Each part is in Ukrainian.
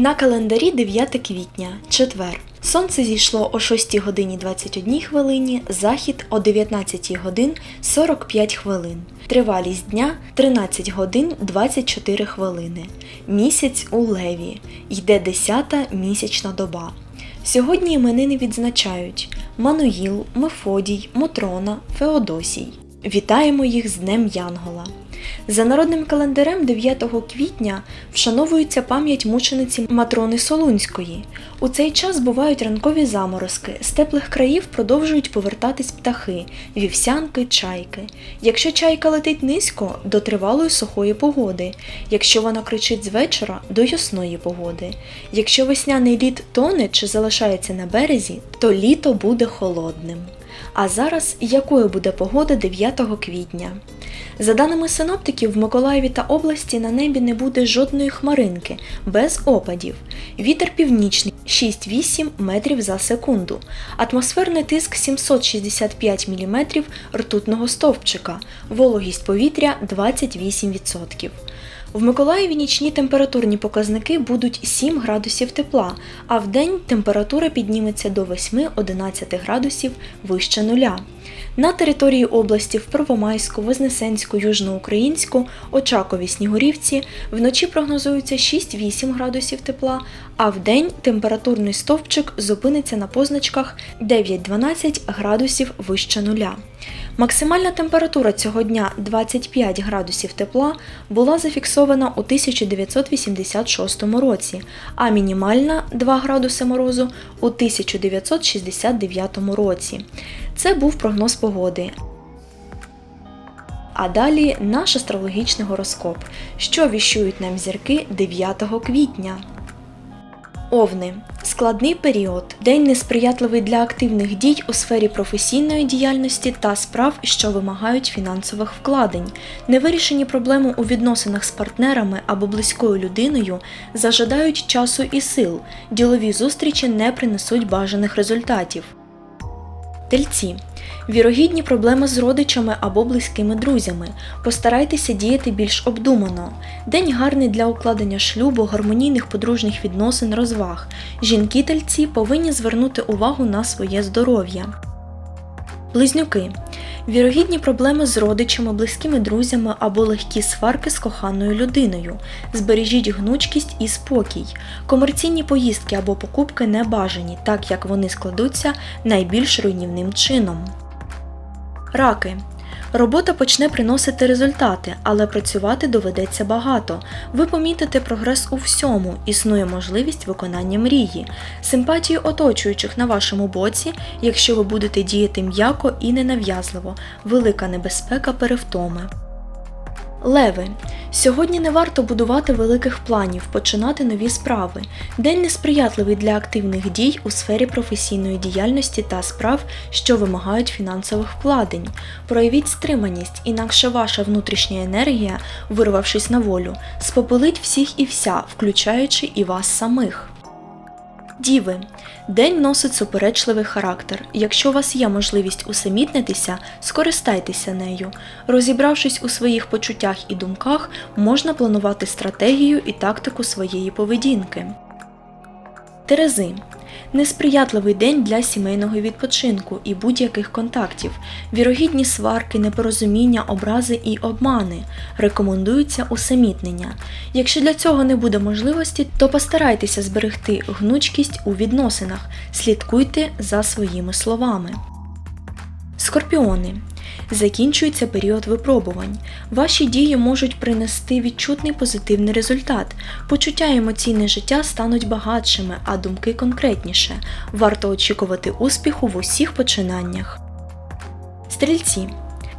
На календарі 9 квітня, четвер. Сонце зійшло о 6 годині 21 хвилині, захід о 19 годин 45 хвилин. Тривалість дня 13 годин 24 хвилини. Місяць у леві. Йде 10 місячна доба. Сьогодні іменини відзначають Мануїл, Мефодій, Мотрона, Феодосій. Вітаємо їх з Днем Янгола. За народним календарем 9 квітня вшановується пам'ять мучениці Матрони Солунської. У цей час бувають ранкові заморозки, з теплих країв продовжують повертатись птахи, вівсянки, чайки. Якщо чайка летить низько, до тривалої сухої погоди, якщо вона кричить з вечора, до ясної погоди. Якщо весняний лід тоне чи залишається на березі, то літо буде холодним. А зараз якою буде погода 9 квітня? За даними синоптиків, в Миколаєві та області на небі не буде жодної хмаринки, без опадів. Вітер північний 6-8 метрів за секунду. Атмосферний тиск 765 мм ртутного стовпчика. Вологість повітря 28%. В Миколаєві нічні температурні показники будуть 7 градусів тепла, а в день температура підніметься до 8-11 градусів вище нуля. На території області в Первомайську, Вознесенську, Южноукраїнську, Очакові, Снігурівці вночі прогнозується 6-8 градусів тепла, а в день температурний стовпчик зупиниться на позначках 9-12 градусів вище нуля. Максимальна температура цього дня 25 градусів тепла була зафіксована у 1986 році, а мінімальна 2 градуси морозу у 1969 році. Це був прогноз погоди. А далі наш астрологічний гороскоп, що віщують нам зірки 9 квітня. Овни складний період, день несприятливий для активних дій у сфері професійної діяльності та справ, що вимагають фінансових вкладень. Невирішені проблеми у відносинах з партнерами або близькою людиною зажадають часу і сил. Ділові зустрічі не принесуть бажаних результатів. Тельці. Вірогідні проблеми з родичами або близькими друзями. Постарайтеся діяти більш обдумано. День гарний для укладення шлюбу, гармонійних подружніх відносин, розваг. Жінки тельці повинні звернути увагу на своє здоров'я. Близнюки. Вірогідні проблеми з родичами, близькими друзями або легкі сварки з коханою людиною. Збережіть гнучкість і спокій. Комерційні поїздки або покупки не бажані, так як вони складуться найбільш руйнівним чином. Раки. Робота почне приносити результати, але працювати доведеться багато. Ви помітите прогрес у всьому, існує можливість виконання мрії, симпатію оточуючих на вашому боці, якщо ви будете діяти м'яко і ненав'язливо, велика небезпека перевтоми. Леви. Сьогодні не варто будувати великих планів, починати нові справи. День несприятливий для активних дій у сфері професійної діяльності та справ, що вимагають фінансових вкладень. Проявіть стриманість, інакше ваша внутрішня енергія, вирвавшись на волю, спопилить всіх і вся, включаючи і вас самих. Діви. День носить суперечливий характер. Якщо у вас є можливість усамітнитися, скористайтеся нею. Розібравшись у своїх почуттях і думках, можна планувати стратегію і тактику своєї поведінки. Терези. Несприятливий день для сімейного відпочинку і будь-яких контактів, вірогідні сварки, непорозуміння, образи і обмани. Рекомендується усамітнення. Якщо для цього не буде можливості, то постарайтеся зберегти гнучкість у відносинах, слідкуйте за своїми словами. Скорпіони. Закінчується період випробувань. Ваші дії можуть принести відчутний позитивний результат. Почуття і емоційне життя стануть багатшими, а думки конкретніше. Варто очікувати успіху в усіх починаннях. Стрільці.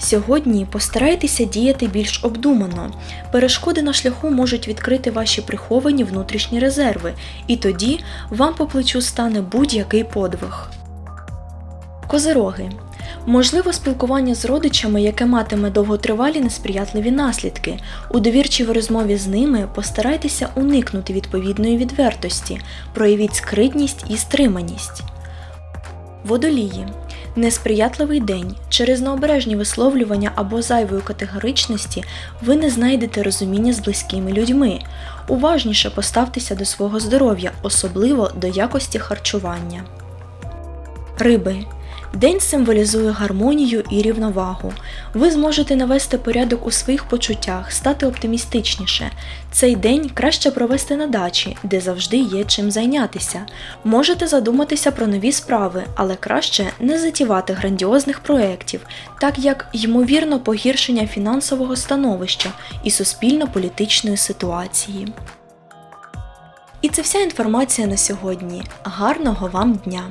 Сьогодні постарайтеся діяти більш обдумано. Перешкоди на шляху можуть відкрити ваші приховані внутрішні резерви, і тоді вам по плечу стане будь-який подвиг. Козироги. Можливо, спілкування з родичами, яке матиме довготривалі несприятливі наслідки. У довірчій розмові з ними постарайтеся уникнути відповідної відвертості, проявіть скритність і стриманість. Водолії. Несприятливий день через необережні висловлювання або зайвої категоричності ви не знайдете розуміння з близькими людьми. Уважніше поставтеся до свого здоров'я, особливо до якості харчування. Риби. День символізує гармонію і рівновагу. Ви зможете навести порядок у своїх почуттях, стати оптимістичніше. Цей день краще провести на дачі, де завжди є чим зайнятися. Можете задуматися про нові справи, але краще не затівати грандіозних проєктів, так як ймовірно погіршення фінансового становища і суспільно-політичної ситуації. І це вся інформація на сьогодні. Гарного вам дня!